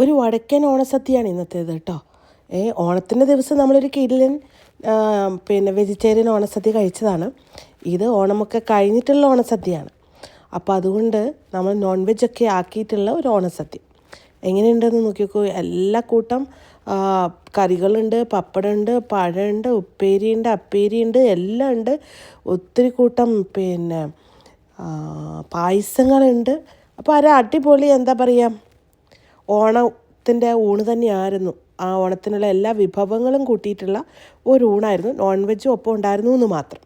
ഒരു വടക്കൻ ഓണസദ്യയാണ് ഇന്നത്തേത് കേട്ടോ. ഏ ഓണത്തിന്റെ ദിവസം നമ്മളൊരു കിടിലൻ പിന്നെ വെജിറ്റേറിയൻ ഓണസദ്യ കഴിച്ചതാണ്. ഇത് ഓണമൊക്കെ കഴിഞ്ഞിട്ടുള്ള ഓണസദ്യയാണ്. അപ്പോൾ അതുകൊണ്ട് നമ്മൾ നോൺ വെജൊക്കെ ആക്കിയിട്ടുള്ള ഒരു ഓണസദ്യ. എങ്ങനെയുണ്ടെന്ന് നോക്കി നോക്കൂ എല്ലാ കൂട്ടം കറികളുണ്ട് പപ്പടമുണ്ട് പഴമുണ്ട് ഉപ്പേരിയുണ്ട് അപ്പേരിയുണ്ട് എല്ലാം ഉണ്ട്. ഒത്തിരി കൂട്ടം പിന്നെ പായസങ്ങളുണ്ട്. അപ്പോൾ ഒരു അടിപൊളി എന്താ പറയുക ഓണത്തിന്റെ ഊണ് തന്നെയായിരുന്നു. ആ ഓണത്തിനുള്ള എല്ലാ വിഭവങ്ങളും കൂട്ടിയിട്ടുള്ള ഒരു ഊണായിരുന്നു. നോൺ വെജും ഒപ്പം ഉണ്ടായിരുന്നു എന്ന് മാത്രം.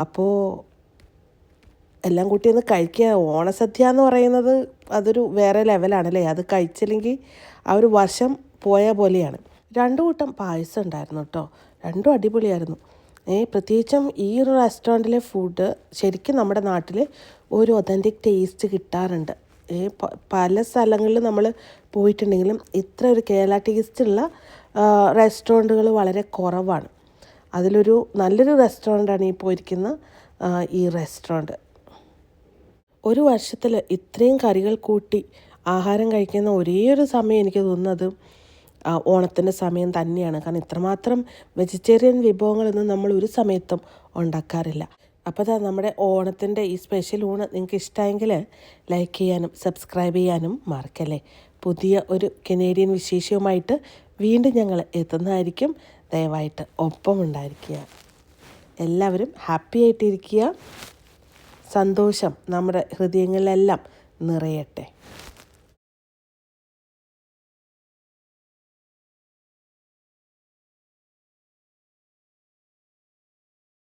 അപ്പോൾ എല്ലാം കൂട്ടി ഒന്ന് കഴിക്കുക. ഓണസദ്യ എന്ന് പറയുന്നത് അതൊരു വേറെ ലെവലാണല്ലേ അത് കഴിച്ചില്ലെങ്കിൽ ആ ഒരു വർഷം പോയ പോലെയാണ്. രണ്ടു കൂട്ടം പായസം ഉണ്ടായിരുന്നു കേട്ടോ. രണ്ടും അടിപൊളിയായിരുന്നു. ഏ പ്രത്യേകിച്ചും ഈ ഒരു റെസ്റ്റോറന്റിലെ ഫുഡ് ശരിക്കും നമ്മുടെ നാട്ടിൽ ഒരു ഒതന്റിക് ടേസ്റ്റ് കിട്ടാറുണ്ട്. പല സ്ഥലങ്ങളിൽ നമ്മൾ പോയിട്ടുണ്ടെങ്കിലും ഇത്ര ഒരു കേരള ടേസ്റ്റുള്ള റെസ്റ്റോറന്റുകൾ വളരെ കുറവാണ്. അതിലൊരു നല്ലൊരു റെസ്റ്റോറന്റാണ് ഈ പോയിരിക്കുന്ന ഈ റെസ്റ്റോറന്റ് ഒരു വർഷത്തിൽ ഇത്രയും കറികൾ കൂട്ടി ആഹാരം കഴിക്കുന്ന ഒരേ ഒരു സമയം എനിക്ക് തോന്നുന്നത് ഓണത്തിന്റെ സമയം തന്നെയാണ്. കാരണം ഇത്രമാത്രം വെജിറ്റേറിയൻ വിഭവങ്ങളൊന്നും നമ്മൾ ഒരു സമയത്തും ഉണ്ടാക്കാറില്ല. അപ്പോൾ അതാ നമ്മുടെ ഓണത്തിന്റെ ഈ സ്പെഷ്യൽ ഊണ് നിങ്ങൾക്ക് ഇഷ്ടമെങ്കിൽ ലൈക്ക് ചെയ്യാനും സബ്സ്ക്രൈബ് ചെയ്യാനും മറക്കല്ലേ. പുതിയ ഒരു കനേഡിയൻ വിശേഷവുമായിട്ട് വീണ്ടും ഞങ്ങൾ എത്തുന്നതായിരിക്കും. ദയവായിട്ട് ഒപ്പം ഉണ്ടായിരിക്കുക എല്ലാവരും ഹാപ്പി ആയിട്ടിരിക്കുക. സന്തോഷം നമ്മുടെ ഹൃദയങ്ങളിലെല്ലാം നിറയട്ടെ.